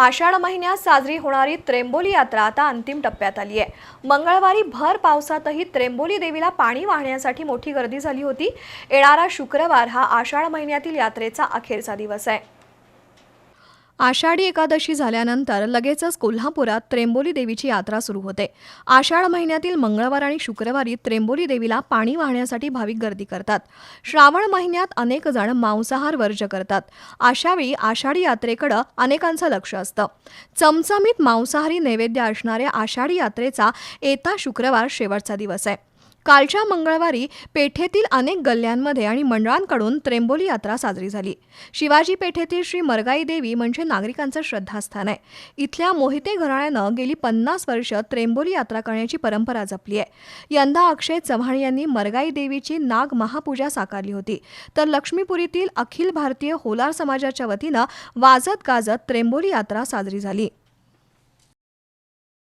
आषाढ महिन्यात साजरी होणारी त्रेंबोली यात्रा आता अंतिम टप्प्यात आली आहे. मंगळवारी भर पावसातही त्रेंबोली देवीला पाणी वाहण्यासाठी मोठी गर्दी झाली होती. येणारा शुक्रवार हा आषाढ महिन्यातील यात्रेचा अखेरचा दिवस आहे. आषाढी एकादशी झाल्यानंतर लगेचच कोल्हापुरात त्रेंबोली देवीची यात्रा सुरू होते. आषाढ महिन्यातील मंगळवार आणि शुक्रवारी त्रेंबोली देवीला पाणी वाहण्यासाठी भाविक गर्दी करतात. श्रावण महिन्यात अनेक जण मांसाहार वर्ज करतात. अशावेळी आषाढी यात्रेकडं अनेकांचं लक्ष असतं. चमचमीत मांसाहारी नैवेद्य असणाऱ्या आषाढी यात्रेचा येता शुक्रवार शेवटचा दिवस आहे. कालच्या मंगळवारी पेठेतील अनेक गल्ल्यांमध्ये आणि मंडळांकडून त्रेंबोली यात्रा साजरी झाली. शिवाजी पेठेतील श्री मरगाई देवी म्हणजे नागरिकांचं श्रद्धास्थान आहे. इथल्या मोहिते घराण्यानं गेली पन्नास वर्ष त्रेंबोली यात्रा करण्याची परंपरा जपली आहे. यंदा अक्षय चव्हाण यांनी मरगाई देवीची नाग महापूजा साकारली होती. तर लक्ष्मीपुरीतील अखिल भारतीय होलार समाजाच्या वतीनं वाजत गाजत त्रेंबोली यात्रा साजरी झाली.